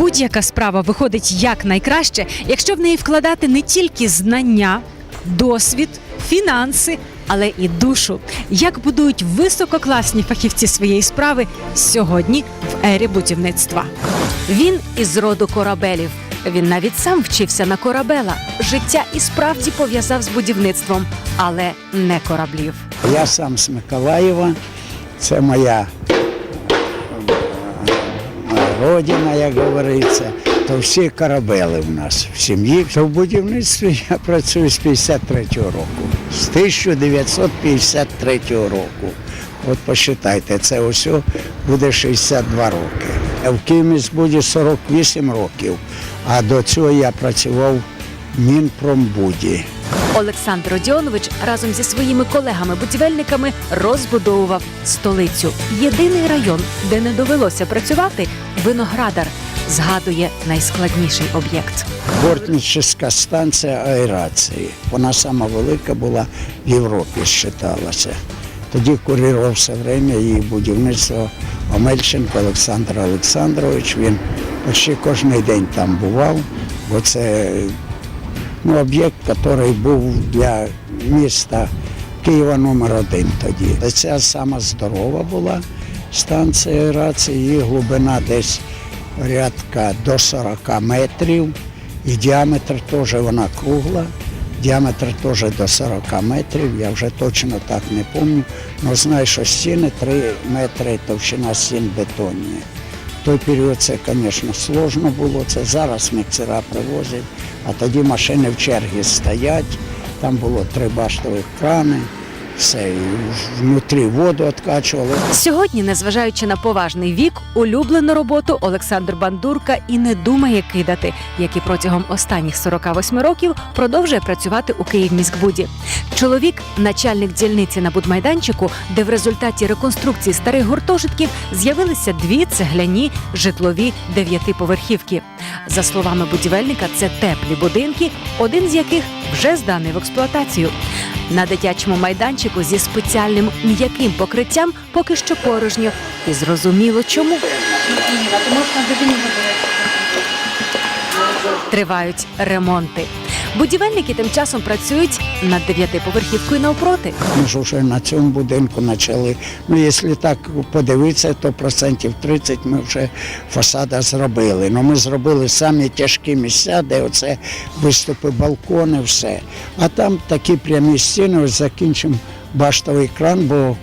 будь-яка справа виходить якнайкраще, якщо в неї вкладати не тільки знання, досвід, фінанси, але і душу. Як будують висококласні фахівці своєї справи сьогодні в ері будівництва. Він із роду корабелів. Він навіть сам вчився на корабела. Життя і справді пов'язав з будівництвом, але не кораблів. Я сам з Миколаєва, це моя родина, як говориться. То всі корабели в нас в сім'ї. То в будівництві я працюю з 53-го року. З 1953 року. От посчитайте, це ось буде 62 роки. В Київміськбуді 48 років, а до цього я працював в Мінпромбуді. Олександр Родіонович разом зі своїми колегами-будівельниками розбудовував столицю. Єдиний район, де не довелося працювати виноградар, згадує найскладніший об'єкт. Бортническа станція аерації. Вона сама велика була в Європі, вважалася. Тоді курував все время її будівництво Омельченко Олександр Олександрович. Він почти кожен день там бував, бо це ну, об'єкт, який був для міста Києва номер один тоді. Ця сама здорова була станція аерації, її глибина десь порядка до 40 метрів. І діаметр теж вона кругла. Діаметр теж до 40 метрів, я вже точно так не пам'ятаю. але знаю, що стіни 3 метри, товщина стін бетонні. Той період це, звісно, сложно було. Це зараз міксера привозять, а тоді машини в чергі стоять. Там було три баштових крани, все, внутрі воду відкачували. Сьогодні, незважаючи на поважний вік, улюблену роботу Олександр Бандурка і не думає кидати, як і протягом останніх 48 років продовжує працювати у Київміськбуді. Чоловік, начальник дільниці на будмайданчику, де в результаті реконструкції старих гуртожитків з'явилися дві цегляні житлові дев'ятиповерхівки. За словами будівельника, це теплі будинки, один з яких вже зданий в експлуатацію. На дитячому майданчику зі спеціальним м'яким покриттям поки що порожньо. І зрозуміло чому. Тривають ремонти. Будівельники тим часом працюють над дев'ятиповерхівкою навпроти. Ми ж вже на цьому будинку почали. Ну, якщо так подивитися, то процентів 30 ми вже фасада зробили. Ну, ми зробили самі тяжкі місця, де оце виступи, балкони, все. А там такі прямі стіни, ось закінчимо баштовий кран, бо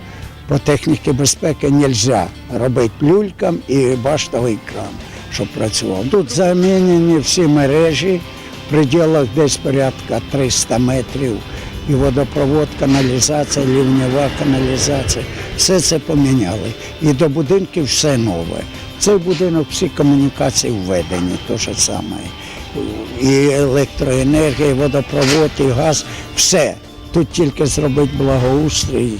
по техніці безпеки не можна робити люлькам і баштовий кран, щоб працював. Тут замінені всі мережі пределах десь порядка 300 метрів. І водопровод, каналізація, лівнєва каналізація. Все це поміняли. І до будинків все нове. Цей будинок всі комунікації введені, то ж саме. І електроенергія, і водопровод, і газ, все. Тут тільки зробити благоустрій